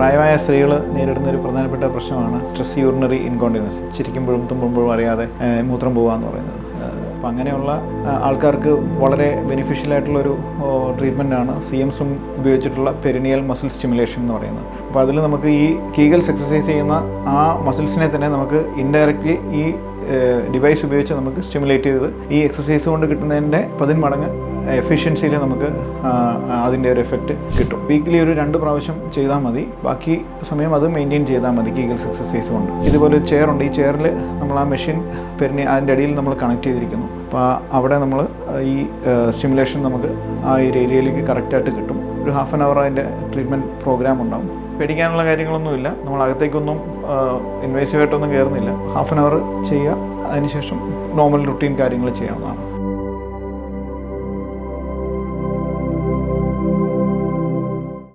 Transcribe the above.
പ്രായമായ സ്ത്രീകൾ നേരിടുന്ന ഒരു പ്രധാനപ്പെട്ട പ്രശ്നമാണ് സ്ട്രെസ് യൂറിനറി ഇൻകോണ്ടിനൻസ് ചിരിക്കുമ്പോഴും തുമ്മുമ്പോഴും അറിയാതെ മൂത്രം പോവുക എന്ന് പറയുന്നത് അപ്പം അങ്ങനെയുള്ള ആൾക്കാർക്ക് വളരെ ബെനിഫിഷ്യൽ ആയിട്ടുള്ളൊരു ട്രീറ്റ്മെന്റാണ് സി എം സ്വിം ഉപയോഗിച്ചിട്ടുള്ള പെരിനിയൽ മസിൽ സ്റ്റിമുലേഷൻ എന്ന് പറയുന്നത്. അപ്പോൾ അതിൽ നമുക്ക് ഈ കീഗൽസ് എക്സസൈസ് ചെയ്യുന്ന ആ മസിൽസിനെ തന്നെ നമുക്ക് ഇൻഡയറക്റ്റ്ലി ഈ ഡിവൈസ് ഉപയോഗിച്ച് നമുക്ക് സ്റ്റിമുലേറ്റ് ചെയ്ത് ഈ എക്സസൈസ് കൊണ്ട് കിട്ടുന്നതിന്റെ പതിന്മടങ്ങ് എഫിഷ്യൻസിയിൽ നമുക്ക് അതിന്റെ ഒരു എഫക്റ്റ് കിട്ടും. വീക്കിലി ഒരു രണ്ട് പ്രാവശ്യം ചെയ്താൽ മതി. ബാക്കി സമയം അത് മെയിന്റെയിൻ ചെയ്താൽ മതി. കീഗൽസ് എക്സസൈസ് കൊണ്ട്. ഇതുപോലെ ഒരു ചെയറുണ്ട് ഈ ചെയറിൽ നമ്മൾ ആ മെഷീൻ പെരിഞ്ഞ് അതിന്റെ അടിയിൽ നമ്മൾ കണക്ട് ചെയ്തിരിക്കുന്നു. അപ്പോൾ അവിടെ നമ്മൾ ഈ സ്റ്റിമുലേഷൻ നമുക്ക് ആ ഒരു ഏരിയയിലേക്ക് കറക്റ്റായിട്ട് കിട്ടും. ഒരു ഹാഫ് ആൻ അവർ അതിന്റെ ട്രീറ്റ്മെന്റ് പ്രോഗ്രാം ഉണ്ടാവും. പേടിക്കാനുള്ള കാര്യങ്ങളൊന്നുമില്ല നമ്മൾ അകത്തേക്കൊന്നും ഇൻവേസീവായിട്ടൊന്നും കയറുന്നില്ല ഹാഫ് ആൻ അവർ ചെയ്യുക. അതിനുശേഷം നോർമൽ റുട്ടീൻ കാര്യങ്ങൾ ചെയ്യാവുന്നതാണ്.